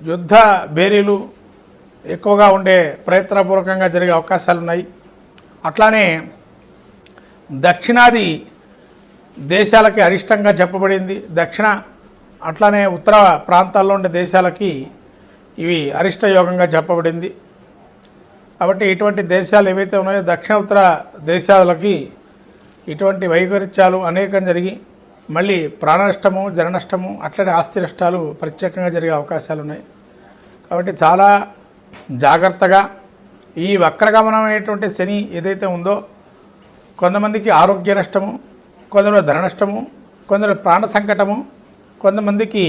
యుద్ధ బేరీలు ఎక్కువగా ఉండే ప్రయత్నపూర్వకంగా జరిగే అవకాశాలు ఉన్నాయి అట్లానే దక్షిణాది దేశాలకి అరిష్టంగా చెప్పబడింది. దక్షిణ అట్లానే ఉత్తర ప్రాంతాల్లో ఉండే దేశాలకి ఇవి అరిష్ట యోగంగా చెప్పబడింది. కాబట్టి ఇటువంటి దేశాలు ఏవైతే ఉన్నాయో దక్షిణ ఉత్తర దేశాలకి ఇటువంటి వైపరీత్యాలు అనేకం జరిగి మళ్ళీ ప్రాణ నష్టము జన నష్టము అట్లనే ఆస్తి నష్టాలు ప్రత్యేకంగా జరిగే అవకాశాలు ఉన్నాయి. కాబట్టి చాలా జాగ్రత్తగా ఈ వక్రగమనం అనేటువంటి శని ఏదైతే ఉందో కొంతమందికి ఆరోగ్య నష్టము కొందరు ధన నష్టము కొందరు ప్రాణ సంకటము కొంతమందికి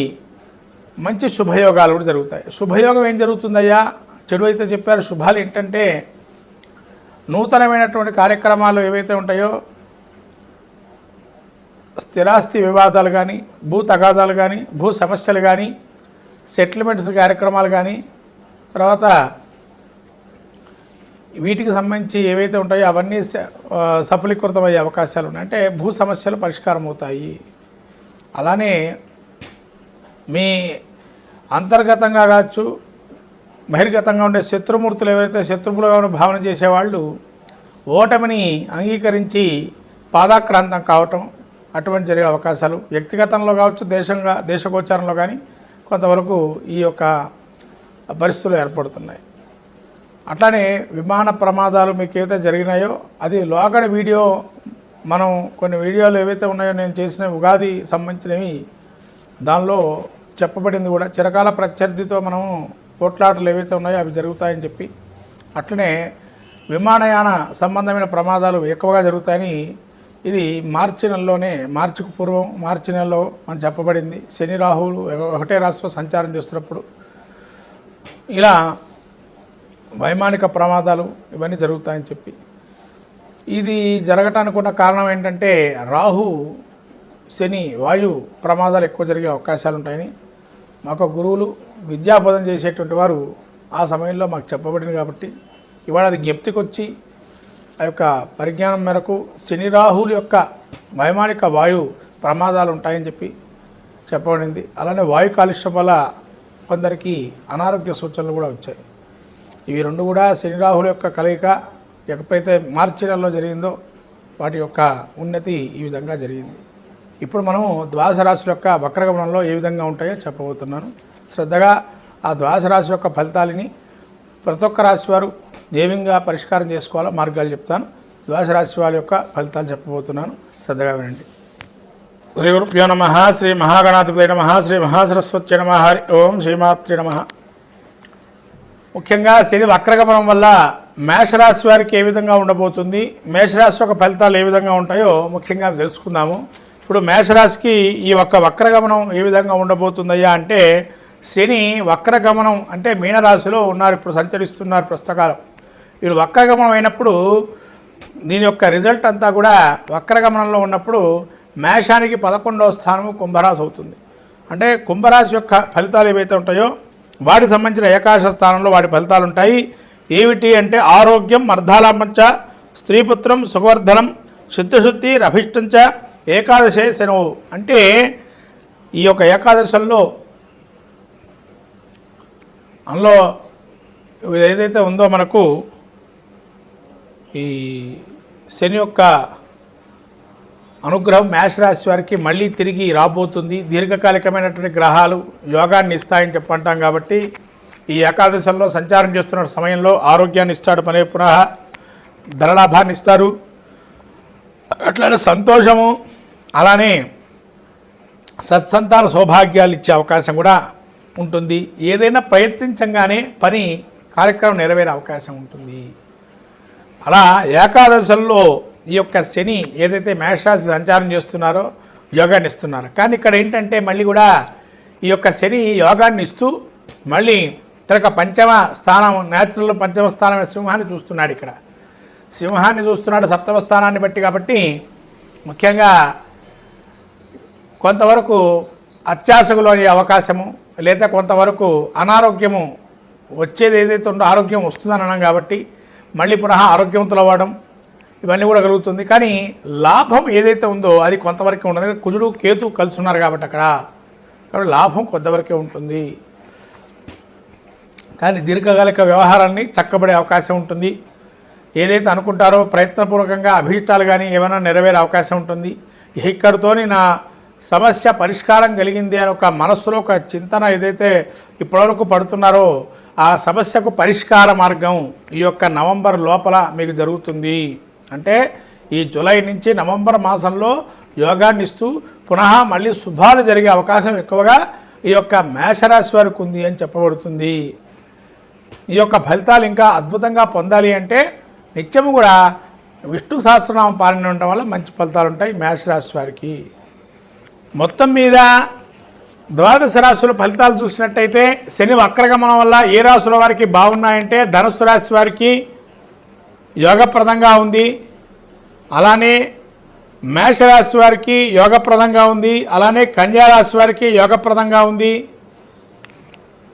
మంచి శుభయోగాలు కూడా జరుగుతాయి. శుభయోగం ఏం జరుగుతుందయ్యా? చెడు అయితే చెప్పారు శుభాలు ఏంటంటే నూతనమైనటువంటి కార్యక్రమాలు ఏవైతే ఉంటాయో స్థిరాస్తి వివాదాలు కానీ భూ తగాదాలు కానీ భూ సమస్యలు కానీ సెటిల్మెంట్స్ కార్యక్రమాలు కానీ తర్వాత వీటికి సంబంధించి ఏవైతే ఉంటాయో అవన్నీ స- ఆ, సఫలీకృతమయ్యే అవకాశాలు ఉన్నాయి. అంటే భూ సమస్యలు పరిష్కారం అవుతాయి. అలానే మీ అంతర్గతంగా కావచ్చు బహిర్గతంగా ఉండే శత్రుమూర్తులు ఎవరైతే శత్రువులుగా భావన చేసేవాళ్ళు ఓటమిని అంగీకరించి పాదాక్రాంతం కావటం అటువంటి జరిగే అవకాశాలు. వ్యక్తిగతంలో కావచ్చు దేశంగా దేశగోచారంలో కానీ కొంతవరకు ఈ యొక్క పరిస్థితులు ఏర్పడుతున్నాయి. అట్లానే విమాన ప్రమాదాలు మీకు ఏవైతే జరిగినాయో అది లోకడ వీడియో మనం కొన్ని వీడియోలు ఏవైతే ఉన్నాయో నేను చేసిన ఉగాది సంబంధించినవి దానిలో చెప్పబడింది కూడా. చిరకాల ప్రత్యర్థితో మనం పోట్లాటలు ఏవైతే ఉన్నాయో అవి జరుగుతాయని చెప్పి. అట్లనే విమానయాన సంబంధమైన ప్రమాదాలు ఎక్కువగా జరుగుతాయని ఇది మార్చి నెలలోనే మార్చికు పూర్వం మార్చి నెలలో అని చెప్పబడింది. శని రాహువులు ఒకటే రాశిలో సంచారం చేస్తున్నప్పుడు ఇలా వైమానిక ప్రమాదాలు ఇవన్నీ జరుగుతాయని చెప్పి. ఇది జరగటానికి ఉన్న కారణం ఏంటంటే రాహు శని వాయు ప్రమాదాలు ఎక్కువ జరిగే అవకాశాలు ఉంటాయని మాకు గురువులు విద్యాబోధన చేసేటువంటి వారు ఆ సమయంలో మాకు చెప్పబడింది కాబట్టి ఇవాళ అది జ్ఞప్తికి వచ్చి ఆ యొక్క పరిజ్ఞానం మేరకు శని రాహుల యొక్క వైమానిక వాయు ప్రమాదాలు ఉంటాయని చెప్పి చెప్పబడింది. అలానే వాయు కాలుష్యం వల్ల కొందరికి అనారోగ్య సూచనలు కూడా వచ్చాయి. ఇవి రెండు కూడా శని రాహుల యొక్క కలయిక ఎప్పుడైతే మార్చి నెలలో జరిగిందో వాటి యొక్క ఉన్నతి ఈ విధంగా జరిగింది. ఇప్పుడు మనము ద్వాదశ రాశుల యొక్క వక్రగమనంలో ఏ విధంగా ఉంటాయో చెప్పబోతున్నాను. శ్రద్ధగా ఆ ద్వాదశ రాశి యొక్క ఫలితాలని ప్రతి ఒక్క రాశి వారు ఏ విధంగా పరిష్కారం చేసుకోవాలో మార్గాలు చెప్తాను. ద్వాదశ రాశి వారి యొక్క ఫలితాలు చెప్పబోతున్నాను. శ్రద్ధగా వినండి. శ్రీ గురుభ్యో నమ శ్రీ మహాగణాధిపతి నమ శ్రీ మహాసరస్వతి నమ హరి ఓం శ్రీమాత్రి నమ. ముఖ్యంగా శని వక్రగమనం వల్ల మేషరాశి వారికి ఏ విధంగా ఉండబోతుంది మేషరాశి యొక్క ఫలితాలు ఏ విధంగా ఉంటాయో ముఖ్యంగా తెలుసుకుందాము. ఇప్పుడు మేషరాశికి ఈ ఒక్క వక్రగమనం ఏ విధంగా ఉండబోతుందయ్యా అంటే శని వక్రగమనం అంటే మీనరాశిలో ఉన్నారు ఇప్పుడు సంచరిస్తున్నారు పుస్తకాలు వీళ్ళు వక్రగమనం అయినప్పుడు దీని యొక్క రిజల్ట్ అంతా కూడా వక్రగమనంలో ఉన్నప్పుడు మేషానికి పదకొండవ స్థానము కుంభరాశి అవుతుంది. అంటే కుంభరాశి యొక్క ఫలితాలు ఏవైతే ఉంటాయో వాటికి సంబంధించిన ఏకాశ స్థానంలో వాటి ఫలితాలు ఉంటాయి. ఏమిటి అంటే ఆరోగ్యం అర్ధాలాపంచ స్త్రీపుత్రం సుఖవర్ధనం శుద్ధిశుద్ధి రభిష్టంచ ఏకాదశే శనవు. అంటే ఈ యొక్క ఏకాదశంలో అందులో ఏదైతే ఉందో మనకు ఈ శని యొక్క అనుగ్రహం మేషరాశి వారికి మళ్ళీ తిరిగి రాబోతుంది. దీర్ఘకాలికమైనటువంటి గ్రహాలు యోగాన్ని ఇస్తాయని చెప్పంటాం కాబట్టి ఈ ఏకాదశంలో సంచారం చేస్తున్న సమయంలో ఆరోగ్యాన్ని ఇస్తాడు పనే పునః. ధనలాభాన్ని ఇస్తారు. అట్లానే సంతోషము అలానే సత్సంతాన సౌభాగ్యాలు ఇచ్చే అవకాశం కూడా ఉంటుంది. ఏదైనా ప్రయత్నించంగానే పని కార్యక్రమం నెరవేరే అవకాశం ఉంటుంది. అలా ఏకాదశంలో ఈ యొక్క శని ఏదైతే మేషరాశి సంచారం చేస్తున్నారో యోగాన్ని ఇస్తున్నారు. కానీ ఇక్కడ ఏంటంటే మళ్ళీ కూడా ఈ యొక్క శని యోగాన్ని ఇస్తూ మళ్ళీ తనక పంచమ స్థానం న్యాచురల్ పంచమ స్థానం సింహాన్ని చూస్తున్నాడు ఇక్కడ. సింహాన్ని చూస్తున్నాడు సప్తమ స్థానాన్ని బట్టి కాబట్టి ముఖ్యంగా కొంతవరకు అత్యాశకులోని అవకాశము లేదా కొంతవరకు అనారోగ్యము వచ్చేది ఏదైతే ఉందో ఆరోగ్యం వస్తుందని అన్నాం కాబట్టి మళ్ళీ పునః ఆరోగ్యవంతులు అవ్వడం ఇవన్నీ కూడా కలుగుతుంది. కానీ లాభం ఏదైతే ఉందో అది కొంతవరకే ఉండదు. కుజుడు కేతు కలిసి ఉన్నారు కాబట్టి అక్కడ. కాబట్టి లాభం కొంతవరకే ఉంటుంది. కానీ దీర్ఘకాలిక వ్యవహారాన్ని చక్కబడే అవకాశం ఉంటుంది. ఏదైతే అనుకుంటారో ప్రయత్నపూర్వకంగా అభిష్టాలు కానీ ఏమైనా నెరవేరే అవకాశం ఉంటుంది. ఇక్కడితోని నా సమస్య పరిష్కారం కలిగింది అని ఒక మనస్సులో ఒక చింతన ఏదైతే ఇప్పటివరకు పడుతున్నారో ఆ సమస్యకు పరిష్కార మార్గం ఈ యొక్క నవంబర్ లోపల మీకు జరుగుతుంది. అంటే ఈ జూలై నుంచి నవంబర్ మాసంలో యోగాన్ని ఇస్తూ పునః మళ్ళీ శుభాలు జరిగే అవకాశం ఎక్కువగా ఈ యొక్క మేషరాశి వారికి ఉంది అని చెప్పబడుతుంది. ఈ యొక్క ఫలితాలు ఇంకా అద్భుతంగా పొందాలి అంటే నిత్యము కూడా విష్ణు సహస్రనామం పాలన ఉండటం వల్ల మంచి ఫలితాలు ఉంటాయి మేషరాశి వారికి. మొత్తం మీద ద్వాదశ రాశుల ఫలితాలు చూసినట్టయితే శని వక్రగమనం వల్ల ఏ రాశుల వారికి బాగున్నాయంటే ధనుసు రాశి వారికి యోగప్రదంగా ఉంది. అలానే మేషరాశి వారికి యోగప్రదంగా ఉంది. అలానే కన్యారాశి వారికి యోగప్రదంగా ఉంది.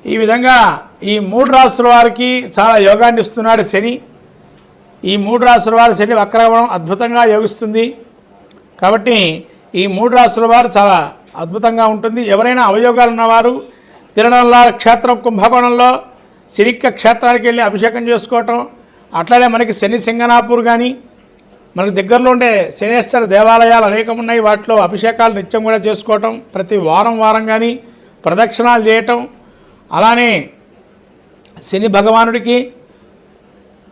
ఈ విధంగా ఈ మూడు రాశుల వారికి చాలా యోగాన్ని ఇస్తున్నాడు శని. ఈ మూడు రాశుల వారి శని వక్రగమనం అద్భుతంగా యోగిస్తుంది. కాబట్టి ఈ మూడు రాశుల వారు చాలా అద్భుతంగా ఉంటుంది. ఎవరైనా అవయోగాలు ఉన్నవారు తిరునల్లా క్షేత్రం కుంభకోణంలో సిరిక్క క్షేత్రానికి వెళ్ళి అభిషేకం చేసుకోవటం అట్లానే మనకి శని సింగనాపూర్ కానీ మనకి దగ్గరలో ఉండే శనేశ్వర దేవాలయాలు అనేకం ఉన్నాయి వాటిలో అభిషేకాలు నిత్యం కూడా చేసుకోవటం ప్రతి వారం వారం కానీ ప్రదక్షిణాలు చేయటం అలానే శని భగవానుడికి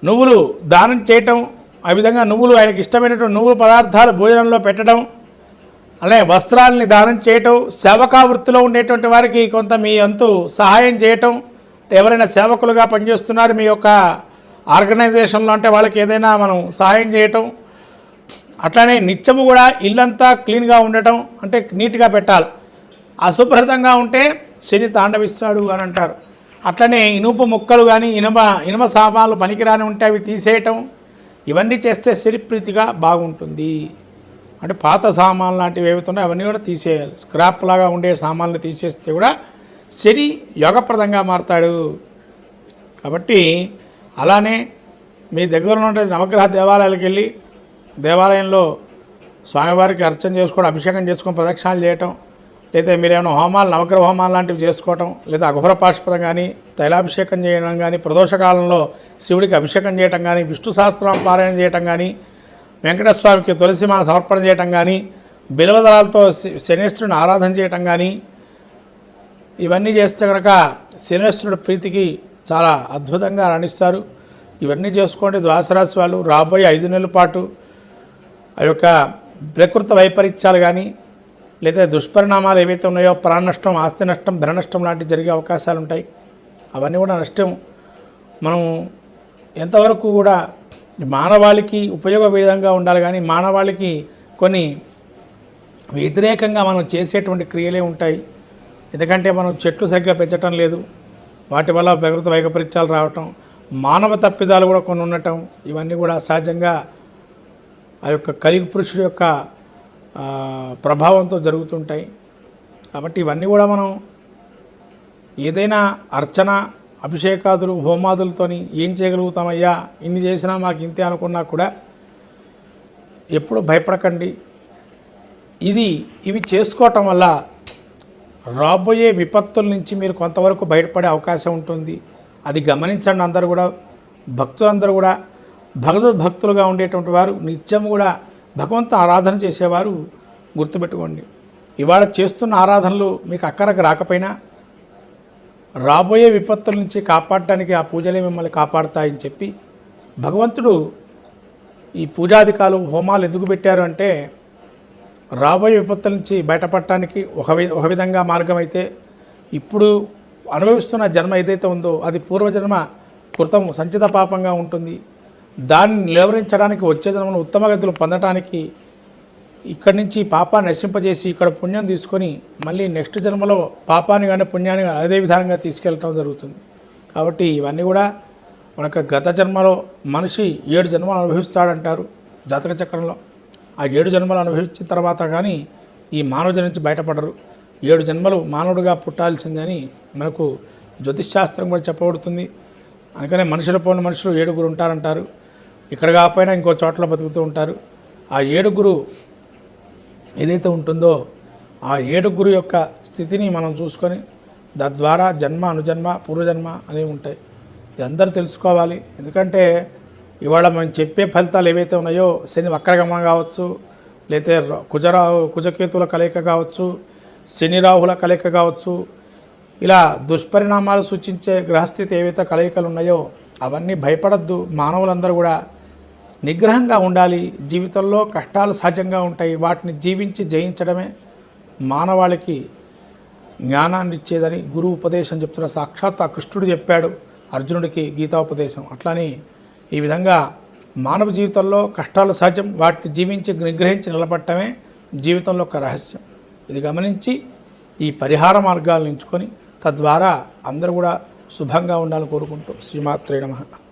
నువ్వులు దానం చేయటం ఆ విధంగా నువ్వులు ఆయనకి ఇష్టమైనటువంటి నువ్వుల పదార్థాలు భోజనంలో పెట్టడం అలాగే వస్త్రాలని దానం చేయటం సేవకా వృత్తిలో ఉండేటువంటి వారికి కొంత మీ అంతు సహాయం చేయటం. ఎవరైనా సేవకులుగా పనిచేస్తున్నారు మీ యొక్క ఆర్గనైజేషన్లో అంటే వాళ్ళకి ఏదైనా మనం సహాయం చేయటం. అట్లానే నిత్యము కూడా ఇల్లంతా క్లీన్గా ఉండటం అంటే నీట్గా పెట్టాలి. అశుభ్రతంగా ఉంటే శని తాండవిస్తాడు అని అంటారు. అట్లనే ఇనుప ముక్కలు కానీ ఇనుమ ఇనుమ సామాన్లు పనికిరాని ఉంటే అవి తీసేయటం. ఇవన్నీ చేస్తే శనిప్రీతిగా బాగుంటుంది. అంటే పాత సామాన్లు లాంటివి ఏవైతే ఉన్నాయో అవన్నీ కూడా తీసేయాలి. స్క్రాప్ లాగా ఉండే సామాన్లు తీసేస్తే కూడా శని యోగప్రదంగా మారతాడు. కాబట్టి అలానే మీ దగ్గర ఉండే నవగ్రహ దేవాలయాలకు వెళ్ళి దేవాలయంలో స్వామివారికి అర్చన చేసుకోవడం అభిషేకం చేసుకొని ప్రదక్షిణాలు చేయటం లేదా మీరేమైనా హోమాలు నవగ్రహ హోమాలు లాంటివి చేసుకోవటం లేదా అఘోర పాష్పదం కానీ తైలాభిషేకం చేయడం కానీ ప్రదోషకాలంలో శివుడికి అభిషేకం చేయటం కానీ విష్ణు సహస్రం పారాయణ చేయటం కానీ వెంకటస్వామికి తులసిమాల సమర్పణ చేయటం కానీ బిలవదళాలతో శ- శనేశ్వరుని ఆరాధన చేయటం కానీ ఇవన్నీ చేస్తే కనుక శనేశ్వరుడి ప్రీతికి చాలా అద్భుతంగా రాణిస్తారు. ఇవన్నీ చేసుకోండి ద్వాసరాశి వాళ్ళు రాబోయే ఐదు నెలల పాటు ఆ యొక్క ప్రకృతి వైపరీత్యాలు కానీ లేదా దుష్పరిణామాలు ఏవైతే ఉన్నాయో ప్రాణ నష్టం ఆస్తి నష్టం ధన నష్టం లాంటివి జరిగే అవకాశాలు ఉంటాయి. అవన్నీ కూడా నష్టం. మనం ఎంతవరకు కూడా మానవాళికి ఉపయోగ విధంగా ఉండాలి కానీ మానవాళికి కొన్ని వ్యతిరేకంగా మనం చేసేటువంటి క్రియలే ఉంటాయి. ఎందుకంటే మనం చెట్లు సరిగ్గా పెంచటం లేదు. వాటి వల్ల ప్రకృతి వైపరీత్యాలు రావటం మానవ తప్పిదాలు కూడా కొన్ని ఉండటం ఇవన్నీ కూడా సహజంగా ఆ యొక్క కలిగి పురుషుడు యొక్క ప్రభావంతో జరుగుతుంటాయి. కాబట్టి ఇవన్నీ కూడా మనం ఏదైనా అర్చన అభిషేకాదులు హోమాదులతోని ఏం చేయగలుగుతామయ్యా? ఇన్ని చేసినా మాకు ఇంతే అనుకున్నా కూడా ఎప్పుడు భయపడకండి. ఇది ఇవి చేసుకోవటం వల్ల రాబోయే విపత్తుల నుంచి మీరు కొంతవరకు బయటపడే అవకాశం ఉంటుంది. అది గమనించండి అందరూ కూడా. భక్తులందరూ కూడా. భగవద్ భక్తులుగా ఉండేటువంటి వారు నిత్యం కూడా భగవంతు ఆరాధన చేసేవారు గుర్తుపెట్టుకోండి. ఇవాళ చేస్తున్న ఆరాధనలు మీకు అక్కరకు రాకపోయినా రాబోయే విపత్తుల నుంచి కాపాడటానికి ఆ పూజలే మిమ్మల్ని కాపాడతాయని చెప్పి భగవంతుడు ఈ పూజాధికాలు హోమాలు ఎందుకు పెట్టారు అంటే రాబోయే విపత్తుల నుంచి బయటపడటానికి ఒక ఒక విధంగా మార్గం అయితే ఇప్పుడు అనుభవిస్తున్న జన్మ ఏదైతే ఉందో అది పూర్వజన్మ కృతం సంచిత పాపంగా ఉంటుంది. దాన్ని నిలవరించడానికి వచ్చే జన్మను ఉత్తమ గతులు పొందటానికి ఇక్కడి నుంచి పాపాన్ని నశింపజేసి ఇక్కడ పుణ్యం తీసుకొని మళ్ళీ నెక్స్ట్ జన్మలో పాపాన్ని కానీ పుణ్యాన్ని కానీ అదే విధంగా తీసుకెళ్ళటం జరుగుతుంది. కాబట్టి ఇవన్నీ కూడా మనకు గత జన్మలో మనిషి ఏడు జన్మలు అనుభవిస్తాడంటారు జాతక చక్రంలో. ఆ ఏడు జన్మలు అనుభవించిన తర్వాత కానీ ఈ మానవుడి నుంచి బయటపడరు. ఏడు జన్మలు మానవుడిగా పుట్టాల్సిందని మనకు జ్యోతిష్శాస్త్రం కూడా చెప్పబడుతుంది. అందుకనే మనుషుల పోయిన మనుషులు ఏడుగురు ఉంటారంటారు. ఇక్కడ కాకపోయినా ఇంకో చోట్ల బతుకుతూ ఉంటారు. ఆ ఏడుగురు ఏదైతే ఉంటుందో ఆ ఏడుగురు యొక్క స్థితిని మనం చూసుకొని తద్వారా జన్మ అనుజన్మ పూర్వజన్మ అనేవి ఉంటాయి. ఇది అందరూ తెలుసుకోవాలి. ఎందుకంటే ఇవాళ మనం చెప్పే ఫలితాలు ఏవైతే ఉన్నాయో శని వక్రగమం కావచ్చు లేతే కుజరా కుజరాహు కుజకేతుల కలయిక కావచ్చు శని రాహుల కలయిక కావచ్చు ఇలా దుష్పరిణామాలు సూచించే గ్రహస్థితి ఏవైతే కలయికలు ఉన్నాయో అవన్నీ భయపడద్దు. మానవులందరూ కూడా నిగ్రహంగా ఉండాలి. జీవితంలో కష్టాలు సహజంగా ఉంటాయి. వాటిని జీవించి జయించడమే మానవాళికి జ్ఞానాన్ని ఇచ్చేదని గురువు ఉపదేశం చెప్తున్న సాక్షాత్ ఆ కృష్ణుడు చెప్పాడు. అర్జునుడికి గీతాపదేశం. అట్లని ఈ విధంగా మానవ జీవితంలో కష్టాలు సహజం వాటిని జీవించి నిగ్రహించి నిలబడటమే జీవితంలో ఒక రహస్యం. ఇది గమనించి ఈ పరిహార మార్గాలను ఎంచుకొని తద్వారా అందరూ కూడా శుభంగా ఉండాలని కోరుకుంటూ శ్రీమాత్రే నమః.